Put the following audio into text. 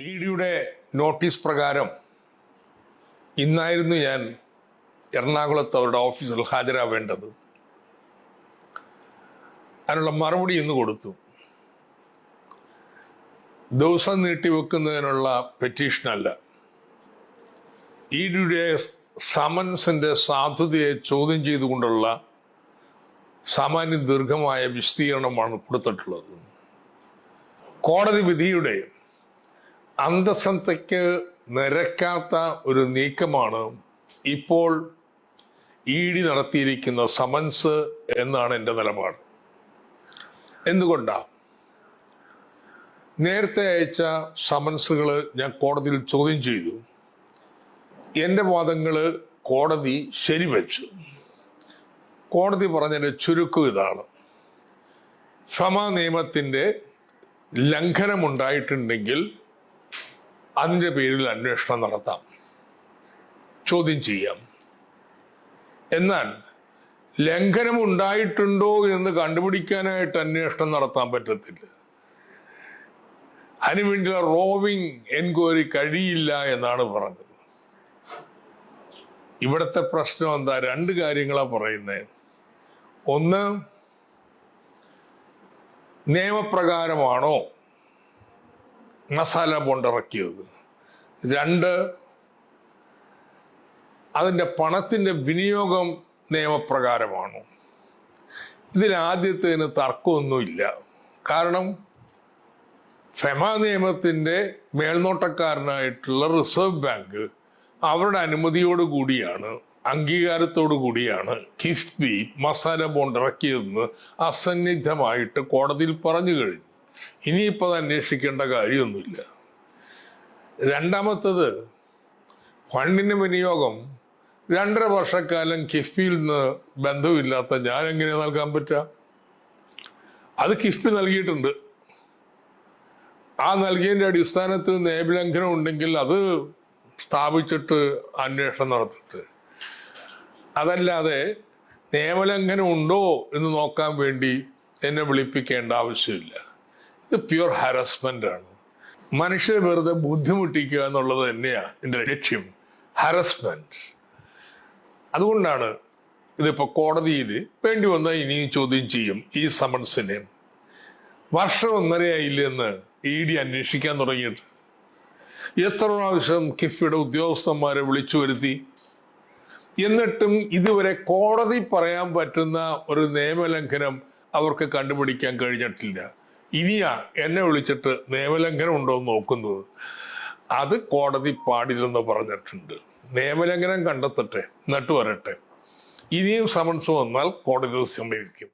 E ഡിയുടെ notice പ്രകാരം ഇന്നായിരുന്നു ഞാൻ എറണാകുളത്ത് അവരുടെ ഓഫീസിൽ ഹാജരാവേണ്ടത്. അതിനുള്ള മറുപടി ഇന്ന് കൊടുത്തു. ദിവസം നീട്ടിവെക്കുന്നതിനുള്ള പെറ്റീഷനല്ല ഇ ഡിയുടെ സമൻസിന്റെ സാധുതയെ ചോദ്യം ചെയ്തുകൊണ്ടുള്ള സാമാന്യ ദീർഘമായ വിശദീകരണമാണ് കൊടുത്തിട്ടുള്ളത്. കോടതി വിധിയുടെ അന്തസത്തയ്ക്ക് നിരക്കാത്ത ഒരു നീക്കമാണ് ഇപ്പോൾ ഇ ഡി നടത്തിയിരിക്കുന്ന സമൻസ് എന്നാണ് എന്റെ നിലപാട്. എന്തുകൊണ്ടാ? നേരത്തെ അയച്ച സമൻസുകൾ ഞാൻ കോടതിയിൽ ചോദ്യം ചെയ്തു. എന്റെ വാദങ്ങൾ കോടതി ശരിവച്ചു. കോടതി പറഞ്ഞതിന്റെ ചുരുക്കം ഇതാണ്. ക്ഷമാ നിയമത്തിന്റെ ലംഘനമുണ്ടായിട്ടുണ്ടെങ്കിൽ അതിന്റെ പേരിൽ അന്വേഷണം നടത്താം. ചോദ്യം ചെയ്യാം. എന്നാൽ ലംഘനം ഉണ്ടായിട്ടുണ്ടോ എന്ന് കണ്ടുപിടിക്കാനായിട്ട് അന്വേഷണം നടത്താൻ പറ്റത്തില്ല. അതിനുവേണ്ടിയുള്ള റോവിംഗ് എൻക്വയറി കഴിയില്ല എന്നാണ് പറഞ്ഞത്. ഇവിടുത്തെ പ്രശ്നം എന്താ? രണ്ട് കാര്യങ്ങളാണ് പറയുന്നത് ഒന്ന് നിയമപ്രകാരമാണോ മസാല ബോണ്ട് ഇറക്കിയത്. രണ്ട് അതിന്റെ പണത്തിന്റെ വിനിയോഗം നിയമപ്രകാരമാണ്. ഇതിൽ ആദ്യത്തേന് തർക്കമൊന്നുമില്ല. കാരണം ഫെമ നിയമത്തിന്റെ മേൽനോട്ടക്കാരനായിട്ടുള്ള റിസർവ് ബാങ്ക് അവരുടെ അനുമതിയോട് കൂടിയാണ് അംഗീകാരത്തോടു കൂടിയാണ് കിഫ്ബി മസാല ബോണ്ട് ഇറക്കിയതെന്ന് അസന്നിഗ്ധമായിട്ട് കോടതിയിൽ പറഞ്ഞു കഴിഞ്ഞു. ഇനിയിപ്പോൾ അത് അന്വേഷിക്കേണ്ട കാര്യമൊന്നുമില്ല. രണ്ടാമത്തത് ഫണ്ടിന്റെ വിനിയോഗം രണ്ടര വർഷക്കാലം കിഫ്ബിയിൽ നിന്ന് ബന്ധമില്ലാത്ത ഞാൻ എങ്ങനെ നൽകാൻ പറ്റുക അത് കിഫ്ബി നൽകിയിട്ടുണ്ട്. ആ നൽകിയതിന്റെ അടിസ്ഥാനത്തിൽ നിയമലംഘനം ഉണ്ടെങ്കിൽ അത് സ്ഥാപിച്ചിട്ട് അന്വേഷണം നടത്തിട്ട്. അതല്ലാതെ നിയമലംഘനം ഉണ്ടോ എന്ന് നോക്കാൻ വേണ്ടി എന്നെ വിളിപ്പിക്കേണ്ട ആവശ്യമില്ല. ഇത് പ്യുവർ ഹരസ്മെന്റ് ആണ്. മനുഷ്യരെ വെറുതെ ബുദ്ധിമുട്ടിക്കുക എന്നുള്ളത് തന്നെയാണ് എന്റെ ലക്ഷ്യം. ഹരസ്മെന്റ് അതുകൊണ്ടാണ് ഇതിപ്പോ കോടതിയിൽ വേണ്ടി വന്നാൽ ഇനിയും ചോദ്യം ചെയ്യും ഈ സമൻസിനെ വർഷം ഒന്നരയായില്ലെന്ന് ഇ ഡി അന്വേഷിക്കാൻ തുടങ്ങിയിട്ട്. എത്ര പ്രാവശ്യം കിഫിയുടെ ഉദ്യോഗസ്ഥന്മാരെ വിളിച്ചു വരുത്തി? എന്നിട്ടും ഇതുവരെ കോടതി പറയാൻ പറ്റുന്ന ഒരു നിയമലംഘനം അവർക്ക് കണ്ടുപിടിക്കാൻ കഴിഞ്ഞിട്ടില്ല. ഇനിയാ എന്നെ വിളിച്ചിട്ട് നിയമലംഘനം ഉണ്ടോ എന്ന് നോക്കുന്നത്. അത് കോടതി പാടില്ലെന്ന് പറഞ്ഞിട്ടുണ്ട്. നിയമലംഘനം കണ്ടെത്തട്ടെ എന്നിട്ട് വരട്ടെ ഇനിയും സമൻസ് വന്നാൽ കോടതി സമീപിക്കും